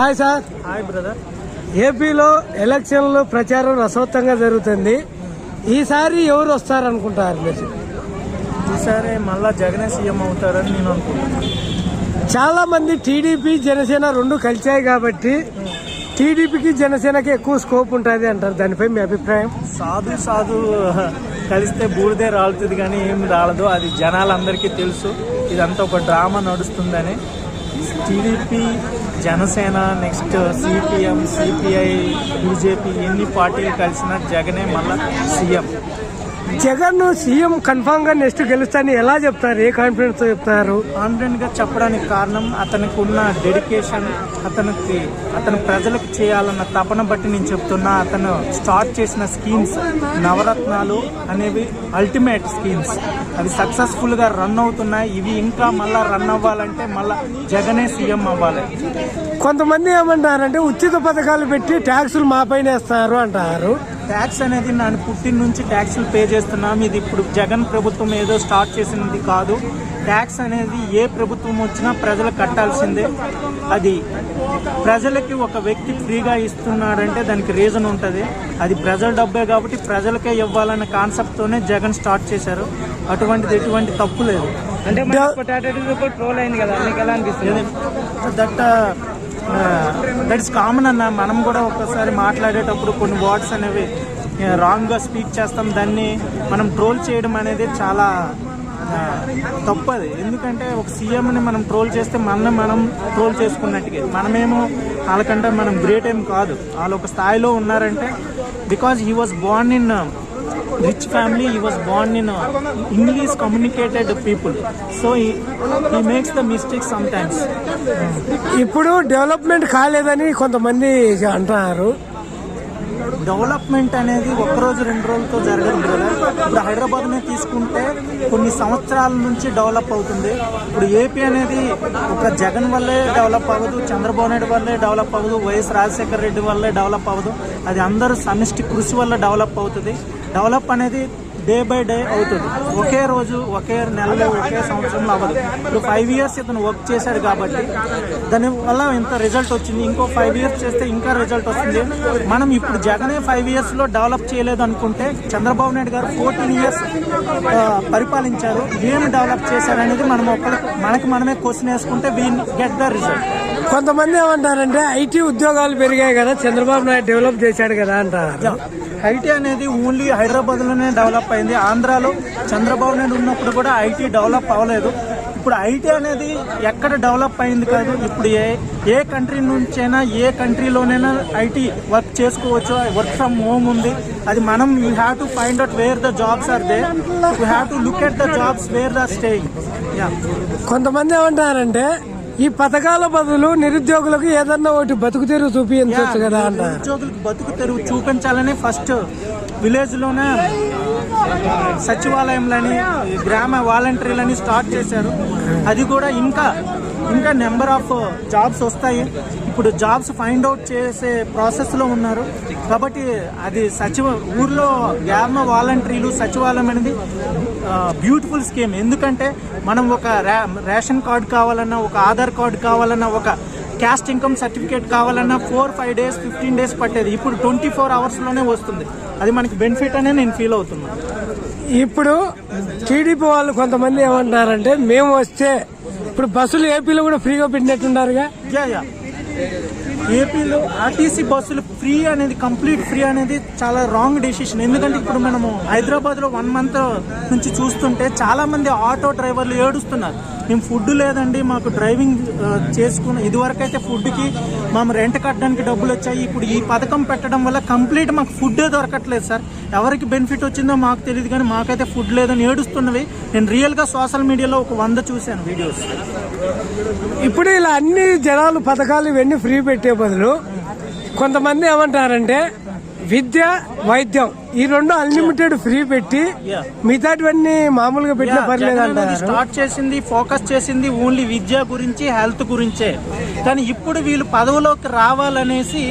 Hi sir. Hi brother. ఏపీలో ఎలక్షన్లు ప్రచారం రసవత్తంగా జరుగుతుంది. ఈసారి ఎవరు వస్తారనుకుంటారు మీరు? ఈసారి మళ్ళా జగనే సీఎం అవుతారని నేను అనుకుంటున్నాను. చాలా మంది టీడీపీ జనసేన రెండు కలిచాయి కాబట్టి టీడీపీకి జనసేనకి ఎక్కువ స్కోప్ ఉంటుంది అంటారు. దానిపై మీ అభిప్రాయం? సాధు సాధు కలిస్తే బూడిదే రాలుతుంది కానీ ఏం రాలదు. అది జనాలందరికీ తెలుసు. ఇదంతా ఒక డ్రామా నడుస్తుందని. TDP Janasena next CPM CPI BJP ఎన్ని పార్టీలు కలిసినా జగనే మళ్ళా సీఎం. జగన్ సీఎం కన్ఫామ్గా నెక్స్ట్ గెలుస్తాని ఎలా చెప్తారు? ఏ కాన్ఫిడెన్స్తో చెప్తారు? కాన్ఫిడెంట్గా చెప్పడానికి కారణం అతనికి ఉన్న డెడికేషన్ అతనికి అతను ప్రజలకు చేయాలన్న తపన బట్టి నేను చెప్తున్నా. అతను స్టార్ట్ చేసిన స్కీమ్స్ నవరత్నాలు అనేవి అల్టిమేట్ స్కీమ్స్. అవి సక్సెస్ఫుల్గా రన్ అవుతున్నాయి. ఇవి ఇంకా మళ్ళా రన్ అవ్వాలంటే మళ్ళా జగనే సీఎం అవ్వాలి. కొంతమంది ఏమంటారంటే ఉచిత పథకాలు పెట్టి ట్యాక్సులు మా పైన వేస్తారు అంటారు. ట్యాక్స్ అనేది నన్ను పుట్టిన నుంచి ట్యాక్స్లు పే చేస్తున్నాం. ఇది ఇప్పుడు జగన్ ప్రభుత్వం ఏదో స్టార్ట్ చేసినది కాదు. ట్యాక్స్ అనేది ఏ ప్రభుత్వం వచ్చినా ప్రజలు కట్టాల్సిందే. అది ప్రజలకి ఒక వ్యక్తి ఫ్రీగా ఇస్తున్నాడంటే దానికి రీజన్ ఉంటుంది. అది ప్రజల డబ్బే కాబట్టి ప్రజలకే ఇవ్వాలనే కాన్సెప్ట్తోనే జగన్ స్టార్ట్ చేశారు. అటువంటిది ఎటువంటి తప్పు లేదు. అంటే ట్రోల్ అయింది కదా మీకు ఎలా అనిపిస్తుంది? దట్ దట్ ఇస్ కామన్ అన్న. మనం కూడా ఒక్కసారి మాట్లాడేటప్పుడు కొన్ని వర్డ్స్ అనేవి రాంగ్గా స్పీక్ చేస్తాం. దాన్ని మనం ట్రోల్ చేయడం అనేది చాలా తప్పది ఎందుకంటే ఒక సీఎంని మనం ట్రోల్ చేస్తే మనల్ని మనం ట్రోల్ చేసుకున్నట్టుగా మనమేమో వాళ్ళకంటే మనం గ్రేట్ ఏం కాదు. వాళ్ళు ఒక స్థాయిలో ఉన్నారంటే because he was born in rich family he was born in English communicated people so he makes the mistakes some times ఇప్పుడు డెవలప్మెంట్ కాలేదని కొంతమంది అంటున్నారు. డెవలప్మెంట్ అనేది ఒక రోజు రెండు రోజులతో జరగదు ఇప్పుడు హైదరాబాద్ నే తీసుకుంటే కొన్ని సంవత్సరాల నుంచి డెవలప్ అవుతుంది. ఇప్పుడు ఏపీ అనేది ఒక జగన్ వల్లే డెవలప్ అవ్వదు చంద్రబాబు నాయుడు వల్లే డెవలప్ అవ్వదు వైఎస్ రాజశేఖర రెడ్డి వల్లే డెవలప్ అవ్వదు. అది అందరూ సమిష్టి కృషి వల్ల డెవలప్ అవుతుంది. డెవలప్ అనేది డే బై డే అవుతుంది. ఒకే రోజు ఒకే నెలలో ఒకే సంవత్సరంలో అవ్వదు. ఇప్పుడు ఫైవ్ ఇయర్స్ ఇతను వర్క్ చేశాడు కాబట్టి దానివల్ల ఇంత రిజల్ట్ వచ్చింది. ఇంకో ఫైవ్ ఇయర్స్ చేస్తే ఇంకా రిజల్ట్ వస్తుంది. మనం ఇప్పుడు జగనే ఫైవ్ ఇయర్స్లో డెవలప్ చేయలేదు అనుకుంటే చంద్రబాబు నాయుడు గారు ఫోర్టీన్ ఇయర్స్ పరిపాలించారు. ఏం డెవలప్ చేశారనేది మనం ఒకరికి మనకి మనమే క్వశ్చన్ వేసుకుంటే వీ గెట్ ద రిజల్ట్ కొంతమంది ఏమంటారంటే ఐటీ ఉద్యోగాలు పెరిగాయి కదా చంద్రబాబు నాయుడు డెవలప్ చేశాడు కదా అంటారు. ఐటీ అనేది ఓన్లీ హైదరాబాద్లోనే డెవలప్ అయింది. ఆంధ్రాలో చంద్రబాబు నాయుడు ఉన్నప్పుడు కూడా ఐటీ డెవలప్ అవ్వలేదు. ఇప్పుడు ఐటీ అనేది ఎక్కడ డెవలప్ అయింది కాదు. ఇప్పుడు ఏ ఏ కంట్రీ నుంచైనా ఏ కంట్రీలోనైనా ఐటీ వర్క్ చేసుకోవచ్చు. వర్క్ ఫ్రమ్ హోమ్ ఉంది. అది మనం you have to find out where the jobs are they you have to look at the jobs where the staying yeah కొంతమంది ఏమంటారంటే ఈ పథకాల బదులు నిరుద్యోగులకు ఏదన్నా ఒకటి బతుకు తెరువు చూపించవచ్చు కదా అంటారు. ఉద్యోగులకు బతుకు తెరువు చూపించాలని ఫస్ట్ విలేజ్లోనే సచివాలయంలని గ్రామ వాలంటీర్లని స్టార్ట్ చేశారు. అది కూడా ఇంకా ఇంకా నెంబర్ ఆఫ్ జాబ్స్ వస్తాయి. ఇప్పుడు జాబ్స్ ఫైండ్ అవుట్ చేసే ప్రాసెస్లో ఉన్నారు. కాబట్టి అది సచివ ఊర్లో గ్రామ వాలంటీర్లు సచివాలయం అనేది బ్యూటిఫుల్ స్కీమ్ ఎందుకంటే మనం ఒక రేషన్ కార్డు కావాలన్నా ఒక ఆధార్ కార్డు కావాలన్నా ఒక క్యాస్ట్ ఇన్కమ్ సర్టిఫికేట్ కావాలన్నా four five days fifteen days పట్టేది. ఇప్పుడు ట్వంటీ ఫోర్ అవర్స్లోనే వస్తుంది. అది మనకి బెనిఫిట్ అనే నేను ఫీల్ అవుతున్నాను. ఇప్పుడు టీడీపీ వాళ్ళు కొంతమంది ఏమంటారంటే మేము వస్తే ఇప్పుడు బస్సులు ఏపీలో కూడా ఫ్రీగా పెట్టినట్టున్నారుగా ఏపీలో ఆర్టీసీ బస్సులు ఫ్రీ అనేది కంప్లీట్ ఫ్రీ అనేది చాలా రాంగ్ డెసిషన్ ఎందుకంటే ఇప్పుడు మనము హైదరాబాద్లో వన్ మంత్ నుంచి చూస్తుంటే చాలామంది ఆటో డ్రైవర్లు ఏడుస్తున్నారు. మేము ఫుడ్ లేదండి మాకు డ్రైవింగ్ చేసుకున్న ఇదివరకు అయితే ఫుడ్కి మేము రెంట్ కట్టడానికి డబ్బులు వచ్చాయి ఇప్పుడు ఈ పథకం పెట్టడం వల్ల కంప్లీట్ మాకు ఫుడ్డే దొరకట్లేదు సార్. ఎవరికి బెనిఫిట్ వచ్చిందో మాకు తెలియదు కానీ మాకైతే ఫుడ్ లేదని ఏడుస్తున్నవి. నేను రియల్గా సోషల్ మీడియాలో ఒక వంద చూశాను వీడియోస్ ఇప్పుడు ఇలా అన్ని జనాలు పథకాలు ఇవన్నీ ఫ్రీ పెట్టే బదులు కొంతమంది ఏమంటారంటే విద్య వైద్యం ఈ రెండు అన్లిమిటెడ్ ఫ్రీ పెట్టి Yeah. మిగతాటివన్నీ మామూలుగా పెట్టినా పర్లేదు స్టార్ట్ చేసింది ఫోకస్ చేసింది ఓన్లీ విద్య గురించి హెల్త్ గురించే. కానీ ఇప్పుడు వీళ్ళు పదవిలోకి రావాలనేసి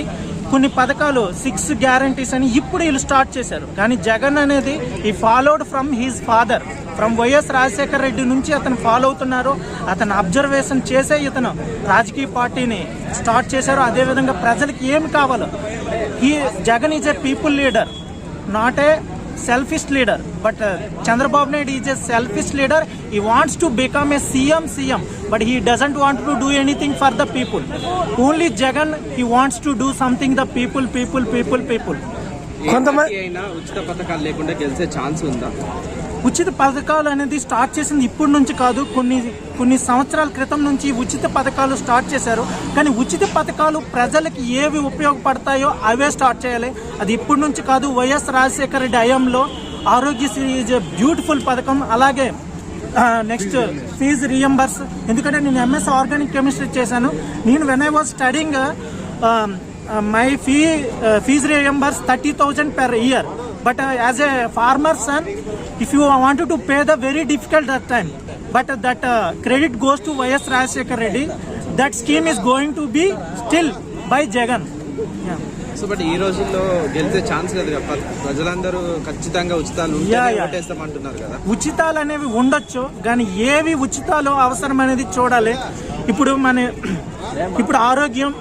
కొన్ని పథకాలు సిక్స్ గ్యారంటీస్ అని ఇప్పుడు వీళ్ళు స్టార్ట్ చేశారు. కానీ జగన్ అనేది ఈ followed from his father from YS Rajasekhara Reddy నుంచి అతను ఫాలో అవుతున్నారు. అతను అబ్జర్వేషన్ చేసే ఇతను రాజకీయ పార్టీని స్టార్ట్ చేశారు. అదేవిధంగా ప్రజలకి ఏమి కావాలో. ఈ Jagan is a people leader not a selfish leader but Chandrababu Naidu is a selfish leader he wants to become a CM CM but he doesn't want to do anything for the people only Jagan he wants to do something the people people people people కొంతమంది అయినా ఉచిత పథకాలు లేకుండా గెలిచే chance ఉందా? ఉచిత పథకాలు అనేది స్టార్ట్ చేసింది ఇప్పటి నుంచి కాదు కొన్ని కొన్ని సంవత్సరాల క్రితం నుంచి ఉచిత పథకాలు స్టార్ట్ చేశారు. కానీ ఉచిత పథకాలు ప్రజలకి ఏవి ఉపయోగపడతాయో అవే స్టార్ట్ చేయాలి. అది ఇప్పటి నుంచి కాదు వైఎస్ రాజశేఖర రెడ్డి హయాంలో ఆరోగ్యశ్రీ ఈజ్ బ్యూటిఫుల్ పథకం. అలాగే నెక్స్ట్ ఫీజు రియంబర్స్. ఎందుకంటే నేను ఎంఎస్ ఆర్గానిక్ కెమిస్ట్రీ చేశాను. నేను when I was studying my fee fees reimburse thirty thousand per year but as a farmer son if you wanted to pay the very difficult that time but that uh, credit goes to ys Rajasekhar Reddy that scheme is going to be still by jagan yeah. So but ఈ రోజుల్లో గెలిచే chance లేదు ప్రజలందరూ ఖచ్చితంగా ఉచితాలు yeah, yeah. ఓటేస్తామంటున్నారు కదా ఉచితాలు అనేవి ఉండొచ్చు కానీ ఏవి ఉచితాలు అవసరం అనేది చూడాలి ఇప్పుడు మన ఇప్పుడు ఆరోగ్యం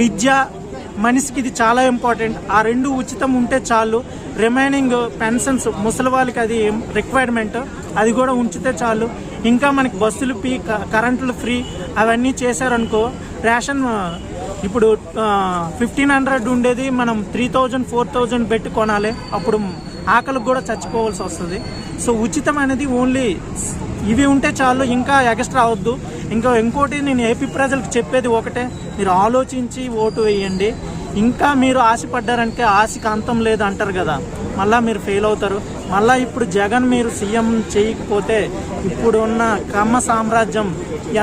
విద్య మనిషికి ఇది చాలా ఇంపార్టెంట్. ఆ రెండు ఉచితం ఉంటే చాలు. రిమైనింగ్ పెన్షన్స్ ముసలి వాళ్ళకి అది రిక్వైర్మెంట్ అది కూడా ఉంచితే చాలు. ఇంకా మనకి బస్సులు ఫ్రీ కరెంట్లు ఫ్రీ అవన్నీ చేశారనుకో రేషన్ ఇప్పుడు ఫిఫ్టీన్ హండ్రెడ్ ఉండేది మనం త్రీ థౌజండ్ ఫోర్ థౌజండ్ పెట్టి కొనాలి. అప్పుడు ఆకలికి కూడా చచ్చిపోవాల్సి వస్తుంది. సో ఉచితం అనేది ఓన్లీ ఇవి ఉంటే చాలు ఇంకా ఎక్స్ట్రా అవద్దు. ఇంకా ఇంకోటి నేను ఏపీ ప్రజలకు చెప్పేది ఒకటే మీరు ఆలోచించి ఓటు వేయండి. ఇంకా మీరు ఆశపడ్డారంటే ఆశకి అంతం లేదు అంటారు కదా. మళ్ళా మీరు ఫెయిల్ అవుతారు. మళ్ళా ఇప్పుడు జగన్ మీరు సీఎం చేయకపోతే ఇప్పుడు ఉన్న కమ్మ సామ్రాజ్యం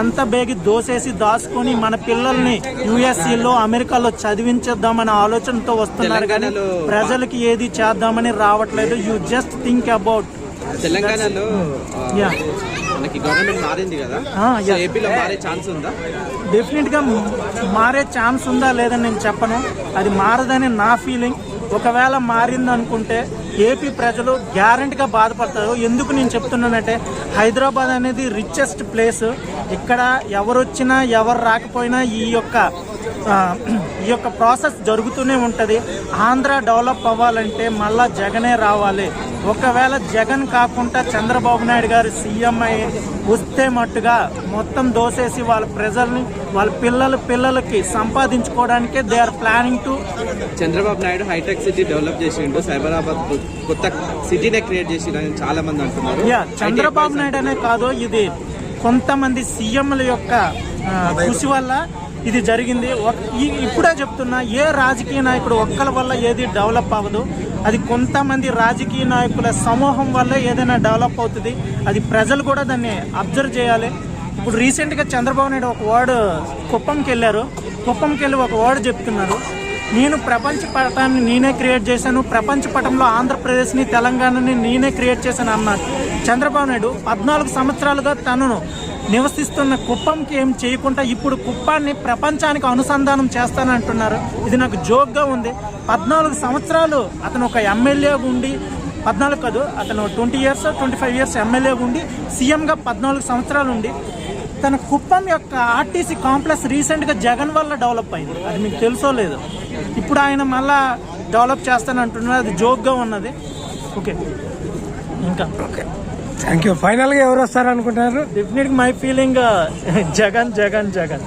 ఎంత బేగి దోసేసి దాచుకొని మన పిల్లల్ని యుఎస్ఏలో అమెరికాలో చదివించేద్దామనే ఆలోచనతో వస్తున్నారు కానీ ప్రజలకి ఏది చేద్దామని రావట్లేదు. యూ జస్ట్ థింక్ అబౌట్ తెలంగాణలో మనకి గవర్నమెంట్ మారింది కదా. ఏపీలో మారే ఛాన్స్ ఉందా? డెఫినెట్గా మారే ఛాన్స్ ఉందా లేదని నేను చెప్పను. అది మారదని నా ఫీలింగ్ ఒకవేళ మారింది అనుకుంటే ఏపీ ప్రజలు గ్యారంటీగా బాధపడతారు. ఎందుకు నేను చెప్తున్నానంటే హైదరాబాద్ అనేది రిచెస్ట్ ప్లేస్ ఇక్కడ ఎవరు వచ్చినా ఎవరు రాకపోయినా ఈ యొక్క ఈ యొక్క ప్రాసెస్ జరుగుతూనే ఉంటుంది. ఆంధ్ర డెవలప్ అవ్వాలంటే మళ్ళా జగనే రావాలి. ఒకవేళ జగన్ కాకుండా చంద్రబాబు నాయుడు గారు సీఎం అయి వస్తే మట్టుగా మొత్తం దోసేసి వాళ్ళ ప్రజల్ని వాళ్ళ పిల్లల పిల్లలకి సంపాదించుకోవడానికే they are planning to Chandrababu Naidu hitech city develop చేసిండు సైబరాబాద్ కొత్త సిటీనే క్రియేట్ చేసిండు చాలా మంది అంటున్నారు. యా చంద్రబాబు నాయుడు అనే కాదు ఇది కొంతమంది సీఎంల యొక్క కృషి వల్ల ఇది జరిగింది. ఒక- ఈ- ఇప్పుడే చెప్తున్నా ఏ రాజకీయ నాయకుడు ఒక్కల వల్ల ఏది డెవలప్ అవ్వదు. అది కొంతమంది రాజకీయ నాయకుల సమూహం వల్ల ఏదైనా డెవలప్ అవుతుంది. అది ప్రజలు కూడా దాన్ని అబ్జర్వ్ చేయాలి. ఇప్పుడు రీసెంట్గా చంద్రబాబు నాయుడు ఒక వర్డ్ కుప్పంకి వెళ్ళారు. కుప్పంకి వెళ్ళి ఒక వర్డ్ చెప్తున్నారు. నేను ప్రపంచ పటాన్ని నేనే క్రియేట్ చేశాను. ప్రపంచ పటంలో ఆంధ్రప్రదేశ్ని తెలంగాణని నేనే క్రియేట్ చేశాను అన్నారు. చంద్రబాబు నాయుడు పద్నాలుగు సంవత్సరాలుగా తనను నివసిస్తున్న కుప్పంకి ఏం చేయకుండా ఇప్పుడు కుప్పాన్ని ప్రపంచానికి అనుసంధానం చేస్తానంటున్నారు. ఇది నాకు జోక్గా ఉంది. పద్నాలుగు సంవత్సరాలు అతను ఒక ఎమ్మెల్యే ఉండి పద్నాలుగు కాదు అతను twenty years twenty five years MLA ఉండి సీఎంగా పద్నాలుగు సంవత్సరాలు ఉండి తన కుప్పం యొక్క ఆర్టీసీ కాంప్లెక్స్ రీసెంట్గా జగన్ వల్ల డెవలప్ అయింది. అది మీకు తెలుసో లేదు. ఇప్పుడు ఆయన మళ్ళా డెవలప్ చేస్తానంటున్నారు. అది జోక్గా ఉన్నది. ఓకే. ఇంకా. థ్యాంక్ యూ ఫైనల్గా ఎవరు వస్తారు అనుకుంటున్నారు డెఫినెట్గా my feeling uh, Jagan Jagan Jagan.